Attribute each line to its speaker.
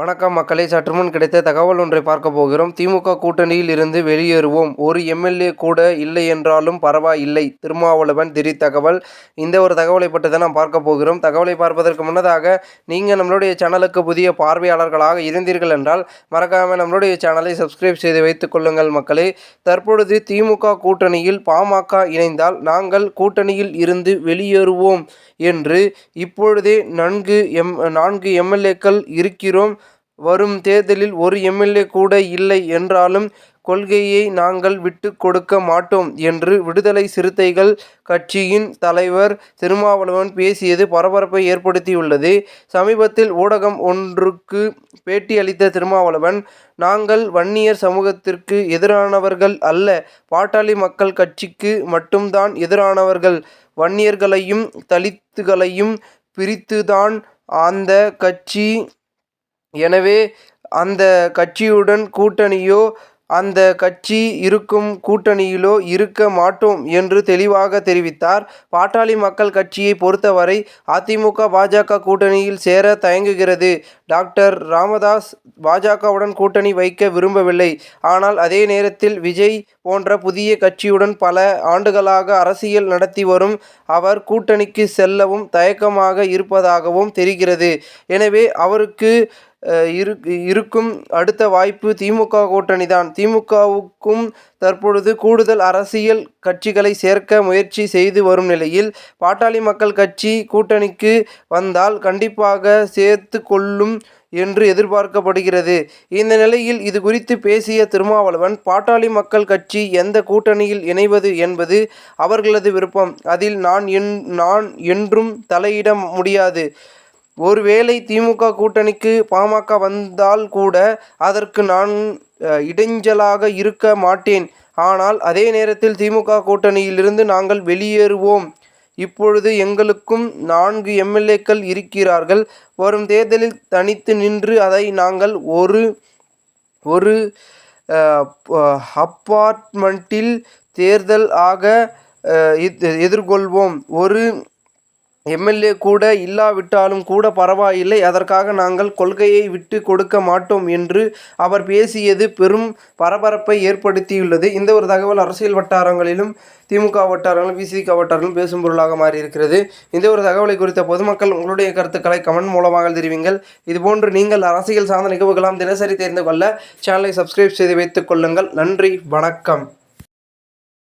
Speaker 1: வணக்கம் மக்களை. சற்று முன் கிடைத்த தகவல் ஒன்றை பார்க்க போகிறோம். திமுக கூட்டணியில் இருந்து வெளியேறுவோம். ஒரு எம்எல்ஏ கூட இல்லை என்றாலும் பரவாயில்லை. திருமாவளவன் திடீர் தகவல். இந்த ஒரு தகவலை பற்றி தான் நாம் பார்க்க போகிறோம். தகவலை பார்ப்பதற்கு முன்னதாக நீங்கள் நம்மளுடைய சேனலுக்கு புதிய பார்வையாளர்களாக இருந்தீர்கள் என்றால் மறக்காமல் நம்மளுடைய சேனலை சப்ஸ்கிரைப் செய்து வைத்துக் கொள்ளுங்கள் மக்களே. தற்பொழுது திமுக கூட்டணியில் பாமக இணைந்தால் நாங்கள் கூட்டணியில் இருந்து வெளியேறுவோம் என்று இப்பொழுதே நன்கு எம் நான்கு எம்எல்ஏக்கள் இருக்கிறோம். வரும் தேர்தலில் ஒரு எம்எல்ஏ கூட இல்லை என்றாலும் கொள்கையை நாங்கள் விட்டு கொடுக்க மாட்டோம் என்று விடுதலை சிறுத்தைகள் கட்சியின் தலைவர் திருமாவளவன் பேசியது பரபரப்பை ஏற்படுத்தியுள்ளது. சமீபத்தில் ஊடகம் ஒன்றுக்கு பேட்டியளித்த திருமாவளவன் நாங்கள் வன்னியர் சமூகத்திற்கு எதிரானவர்கள் அல்ல. பாட்டாளி மக்கள் கட்சிக்கு மட்டும்தான் எதிரானவர்கள். வன்னியர்களையும் தலித்துகளையும் பிரித்துதான் அந்த கட்சி எனவே அந்த கட்சியுடன் கூட்டணியோ அந்த கட்சி இருக்கும் கூட்டணியிலோ இருக்க மாட்டோம் என்று தெளிவாக தெரிவித்தார். பாட்டாளி மக்கள் கட்சியை பொறுத்தவரை அதிமுக பாஜக கூட்டணியில் சேர தயங்குகிறது. டாக்டர் ராமதாஸ் பாஜகவுடன் கூட்டணி வைக்க விரும்பவில்லை. ஆனால் அதே நேரத்தில் விஜய் போன்ற புதிய கட்சியுடன் பல ஆண்டுகளாக அரசியல் நடத்தி வரும் அவர் கூட்டணிக்கு செல்லவும் தயக்கமாக இருப்பதாகவும் தெரிகிறது. எனவே அவருக்கு இரு இருக்கும். அடுத்த வாய்ப்பு திமுக கூட்டணி தான். திமுகவுக்கும் தற்பொழுது கூடுதல் அரசியல் கட்சிகளை சேர்க்க முயற்சி செய்து வரும் நிலையில் பாட்டாளி மக்கள் கட்சி கூட்டணிக்கு வந்தால் கண்டிப்பாக சேர்த்து கொள்ளும் என்று எதிர்பார்க்கப்படுகிறது. இந்த நிலையில் இது குறித்து பேசிய திருமாவளவன் பாட்டாளி மக்கள் கட்சி எந்த கூட்டணியில் இணைவது என்பது அவர்களது விருப்பம். அதில் நான் என் நான் என்றும் தலையிட முடியாது. ஒருவேளை திமுக கூட்டணிக்கு பாமக வந்தால் கூட அதற்கு நான் இடைஞ்சலாக இருக்க மாட்டேன். ஆனால் அதே நேரத்தில் திமுக கூட்டணியிலிருந்து நாங்கள் வெளியேறுவோம். இப்பொழுது எங்களுக்கும் நான்கு எம்எல்ஏக்கள் இருக்கிறார்கள். வரும் தேர்தலில் தனித்து நின்று அதை நாங்கள் ஒரு ஒரு அப்பார்ட்மெண்ட்டில் தேர்தல் ஆக எதிர்கொள்வோம். ஒரு எம்எல்ஏ கூட இல்லாவிட்டாலும் கூட பரவாயில்லை. அதற்காக நாங்கள் கொள்கையை விட்டு கொடுக்க மாட்டோம் என்று அவர் பேசியது பெரும் பரபரப்பை ஏற்படுத்தியுள்ளது. இந்த ஒரு தகவல் அரசியல் வட்டாரங்களிலும் திமுக வட்டாரங்களும் விசிக வட்டாரங்களும் பேசும் பொருளாக மாறியிருக்கிறது. இந்த ஒரு தகவலை குறித்த பொதுமக்கள் உங்களுடைய கருத்துக்களை கமெண்ட் மூலமாக தெரிவிங்கள். இதுபோன்று நீங்கள் அரசியல் சார்ந்த நிகழ்வுகளாம் தினசரி தெரிந்து கொள்ள சேனலை சப்ஸ்கிரைப் செய்து வைத்துக் கொள்ளுங்கள். நன்றி வணக்கம்.